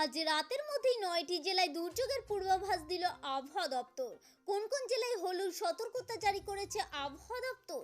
আজ রাতের মধ্যেই নয়টি জেলায় দুর্যোগের পূর্বাভাস দিল আবহাওয়া দপ্তর। কোন কোন জেলায় হলুদ সতর্কতা জারি করেছে আবহাওয়া দপ্তর?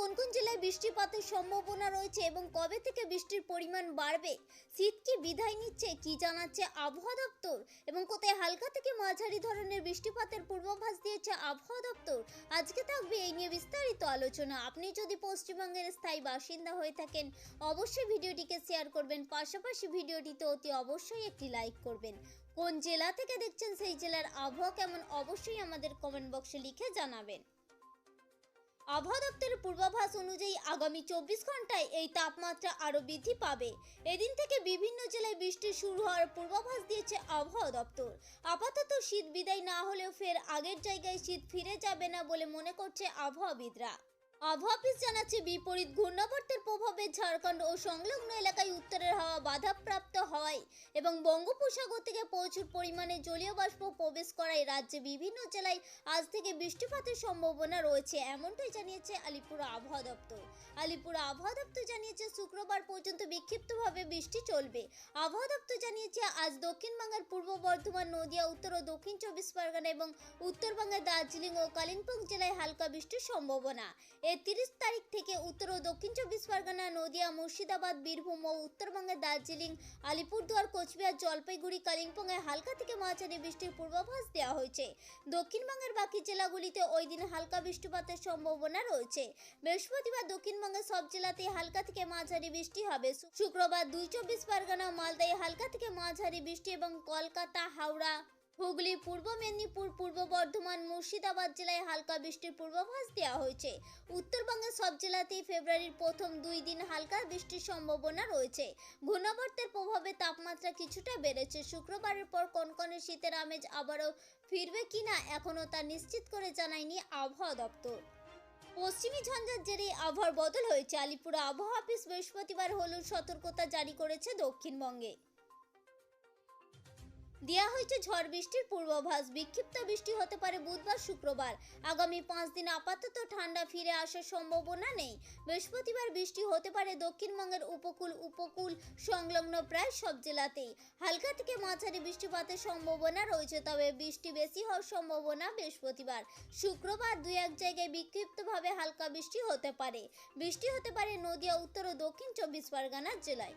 কোন কোন জেলায় বৃষ্টিপাতের সম্ভাবনা রয়েছে এবং কবে থেকে বৃষ্টির পরিমাণ বাড়বে? শীত কি বিদায় নিচ্ছে? কি জানাচ্ছে আবহাওয়া দপ্তর? এবং কোথায় হালকা থেকে মাঝারি ধরনের বৃষ্টিপাতের পূর্বাভাস দিয়েছে আবহাওয়া দপ্তর? আজকে থাকবে এই নিয়ে বিস্তারিত আলোচনা। আপনি যদি পশ্চিমবঙ্গের স্থায়ী বাসিন্দা হয়ে থাকেন, অবশ্যই ভিডিওটিকে শেয়ার করবেন। পাশাপাশি ভিডিওটিতে অতি অবশ্যই একটি লাইক করবেন। কোন জেলা থেকে দেখছেন সেই জেলার আবহাওয়া কেমন? অবশ্যই আমাদের কমেন্ট বক্সে লিখে জানাবেন। আবহাওয়া দপ্তরের পূর্বাভাস অনুযায়ী আগামী চব্বিশ ঘন্টায় এই তাপমাত্রা আরও বৃদ্ধি পাবে। এদিন থেকে বিভিন্ন জেলায় বৃষ্টি শুরু হওয়ার পূর্বাভাস দিয়েছে আবহাওয়া দপ্তর। আপাতত শীত বিদায় না হলেও ফের আগের জায়গায় শীত ফিরে যাবে না বলে মনে করছে আবহাওয়াবিদরা। আবহাওয়া অফিস জানাচ্ছে, বিপরীত ঘূর্ণাবর্তের প্রভাবে ঝাড়খণ্ড ও সংলগ্ন এলাকায় উত্তরের হাওয়া বাধাপ্রাপ্ত হয় এবং বঙ্গোপসাগর থেকে প্রচুর পরিমাণে জলীয় বাষ্প প্রবেশ করায় রাজ্যে বিভিন্ন জেলায় আজ থেকে বৃষ্টিপাতের সম্ভাবনা রয়েছে, এমনটাই জানিয়েছে আলিপুর আবহাওয়া দপ্তর। আলিপুর আবহাওয়া দপ্তর জানিয়েছে, শুক্রবার পর্যন্ত বিক্ষিপ্তভাবে বৃষ্টি চলবে। আবহাওয়া দপ্তর জানিয়েছে, আজ দক্ষিণবঙ্গের পূর্ব বর্ধমান, নদিয়া, উত্তর ও দক্ষিণ চব্বিশ পরগনা এবং উত্তরবঙ্গের দার্জিলিং ও কালিম্পং জেলায় হালকা বৃষ্টির সম্ভাবনা। এর তিরিশ তারিখ থেকে উত্তর ও দক্ষিণ চব্বিশ পরগনা, নদিয়া, মুর্শিদাবাদ, বীরভূম ও উত্তরবঙ্গের দার্জিলিং, আলিপুরদুয়ার, কোচবিহার, জলপাইগুড়ি, কালিম্পংয়ে হালকা থেকে মাঝারি বৃষ্টির পূর্বাভাস দেওয়া হয়েছে। দক্ষিণবঙ্গের বাকি জেলাগুলিতে ওই দিন হালকা বৃষ্টিপাতের সম্ভাবনা রয়েছে। বৃহস্পতিবার দক্ষিণবঙ্গের সব জেলাতেই হালকা থেকে মাঝারি বৃষ্টি হবে। শুক্রবার দুই চব্বিশ পরগনা, মালদায় হালকা থেকে মাঝারি বৃষ্টি এবং কলকাতা, হাওড়া হুগলি পূর্ব মেদিনীপুর, পূর্ব বর্ধমান, মুর্শিদাবাদ জেলায় হালকা বৃষ্টির পূর্বাভাস দেওয়া হয়েছে। উত্তরবঙ্গের সব জেলাতেই ফেব্রুয়ারির প্রথম দুই দিন হালকা বৃষ্টির সম্ভাবনা রয়েছে। ঘূর্ণাবর্তের প্রভাবে তাপমাত্রা কিছুটা বেড়েছে। শুক্রবারের পর কনকনে শীতের আমেজ আবারও ফিরবে কিনা এখনও তা নিশ্চিত করে জানায়নি আবহাওয়া দপ্তর। পশ্চিমী ঝঞ্ঝার জেরে আবহাওয়ার বদল হয়েছে। আলিপুর আবহাওয়া অফিস বৃহস্পতিবার হলুদ সতর্কতা জারি করেছে দক্ষিণবঙ্গে। দেওয়া হয়েছে ঝড় বৃষ্টির পূর্বাভাস। বিক্ষিপ্ত বৃষ্টি হতে পারে বুধবার, শুক্রবার। আগামী পাঁচ দিন আপাতত ঠান্ডা ফিরে আসার সম্ভাবনা নেই। বৃহস্পতিবার বৃষ্টি হতে পারে দক্ষিণবঙ্গের উপকূল উপকূল সংলগ্ন প্রায় সব জেলাতেই। হালকা থেকে মাঝারি বৃষ্টিপাতের সম্ভাবনা রয়েছে, তবে বৃষ্টি বেশি হওয়ার সম্ভাবনা বৃহস্পতিবার। শুক্রবার দুই এক জায়গায় বিক্ষিপ্তভাবে হালকা বৃষ্টি হতে পারে। বৃষ্টি হতে পারে নদিয়া, উত্তর ও দক্ষিণ চব্বিশ পরগনা জেলায়।